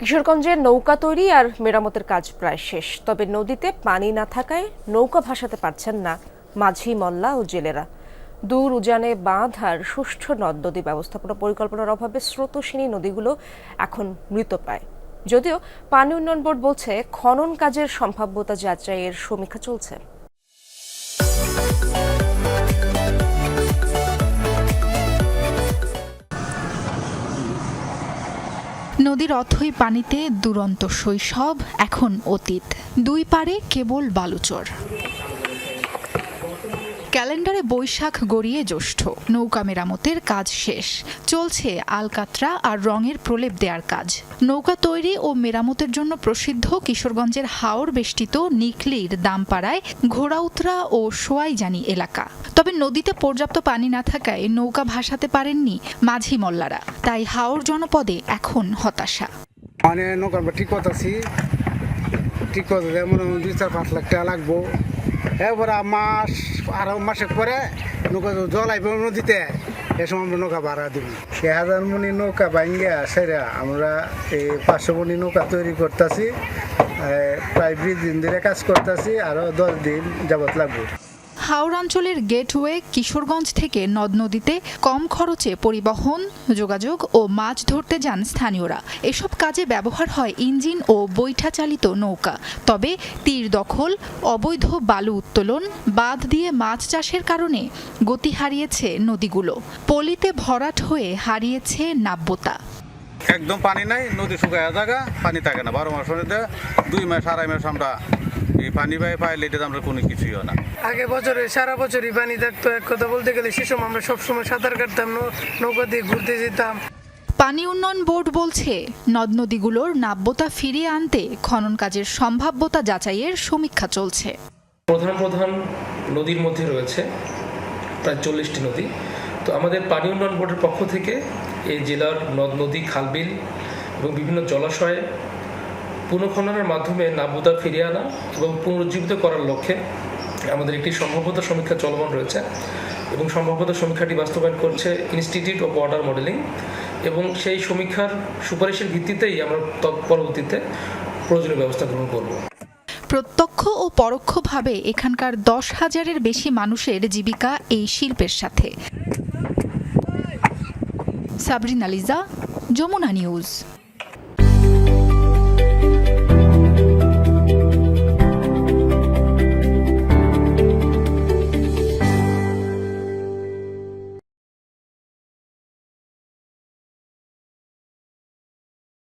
কিশোরগঞ্জে নৌকা তৈরি আর মেরামতের কাজ প্রায় শেষ। তবে নদীতে পানি না থাকায় নৌকা ভাসাতে পারছেন না মাঝি, মল্লা ও জেলেরা। দূর উজানে বাঁধ আর সুষ্ঠু নদ নদী ব্যবস্থাপনা পরিকল্পনার অভাবে স্রোতস্বিনী নদীগুলো এখন মৃত পায়। যদিও পানি উন্নয়ন বোর্ড বলছে, খনন কাজের সম্ভাব্যতা যাচাইয়ের সমীক্ষা চলছে। নদীর অথই পানিতে দুরন্ত শৈশব এখন অতীত। দুই পারে কেবল বালুচর। ক্যালেন্ডারে বৈশাখ গড়িয়ে জ্যৈষ্ঠ। নৌকা মেরামতের কাজ শেষ। চলছে আলকাত্রা আর রঙের প্রলেপ দেওয়ার কাজ। নৌকা তৈরি ও মেরামতের জন্য প্রসিদ্ধ কিশোরগঞ্জের হাওর বেষ্টিত নিকলির দামপাড়ায় ঘোড়াউতরা ও সোয়াইজানি এলাকা। তবে নদীতে পর্যাপ্ত পানি না থাকায় নৌকা ভাসাতে পারেননি মাঝি মল্লারা। তাই হাওর জনপদে এখন হতাশা। মানে নৌকা ঠিক করতেছি। ঠিক মনে দুই চার পাঁচ লাখ টাকা লাগবো। এরপরে মাস, আরও মাসের পরে নৌকা জল আইব নদীতে, এ সময় আমরা নৌকা ভাড়া দিব। সে হাজার মনি নৌকা ভাঙ্গে সেরা আমরা এই পাঁচশো মনি নৌকা তৈরি করতেছি প্রায় বিশ দিন ধরে কাজ করতেছি আরও দশ দিন যাবত লাগবে। হাওড় অঞ্চলের গেটওয়ে কিশোরগঞ্জ থেকে নদ নদীতে কম খরচে পরিবহন, যোগাযোগ ও মাছ ধরতে যান স্থানীয়রা। এসব কাজে ব্যবহার হয় ইঞ্জিন ও বৈঠা চালিত নৌকা। তবে তীর দখল, অবৈধ বালু উত্তোলন, বাঁধ দিয়ে মাছ চাষের কারণে গতি হারিয়েছে নদীগুলো। পলিতে ভরাট হয়ে হারিয়েছে নাব্যতা। একদম পানি নাই, নদী শুকায় জায়গা পানি থাকে না। বারো মাস দুই মাস, আড়াই মাস আমরা পানি পাই পাইলে এটা আমরা কোনো কিছুই না। আগে বছরে সারা বছরই পানি থাকতো এক কথা বলতে গেলে সে সময় আমরা সবসময় সাঁতার কাটতাম নৌকা দিয়ে ঘুরতে যেতাম। পানি উন্নয়ন বোর্ড বলছে নদ নদীগুলোর নাব্যতা ফিরিয়ে আনতে খনন কাজের সম্ভাব্যতা যাচাইয়ের সমীক্ষা চলছে। প্রধান প্রধান নদীর মধ্যে রয়েছে প্রায় চল্লিশটি নদী। তো আমাদের পানি উন্নয়ন বোর্ডের পক্ষ থেকে এই জেলার নদ নদী খালবিল এবং বিভিন্ন জলাশয়ে পুনঃখননের মাধ্যমে নাবুদা ফিরিয়ে আনা এবং পুনরুজ্জীবিত করার লক্ষ্যে আমাদের একটি সম্ভাব্যতা সমীক্ষা চলমান রয়েছে এবং সম্ভাব্যতা সমীক্ষাটি বাস্তবায়ন করছে ইনস্টিটিউট অফ ওয়াটার মডেলিং এবং সেই সমীক্ষার সুপারিশের ভিত্তিতেই আমরা পরবর্তীতে প্রয়োজনীয় ব্যবস্থা গ্রহণ করব। প্রত্যক্ষ ও পরোক্ষভাবে এখানকার দশ হাজারের বেশি মানুষের জীবিকা এই শিল্পের সাথে। সাবরিন আলিজা যমুনা নিউজ।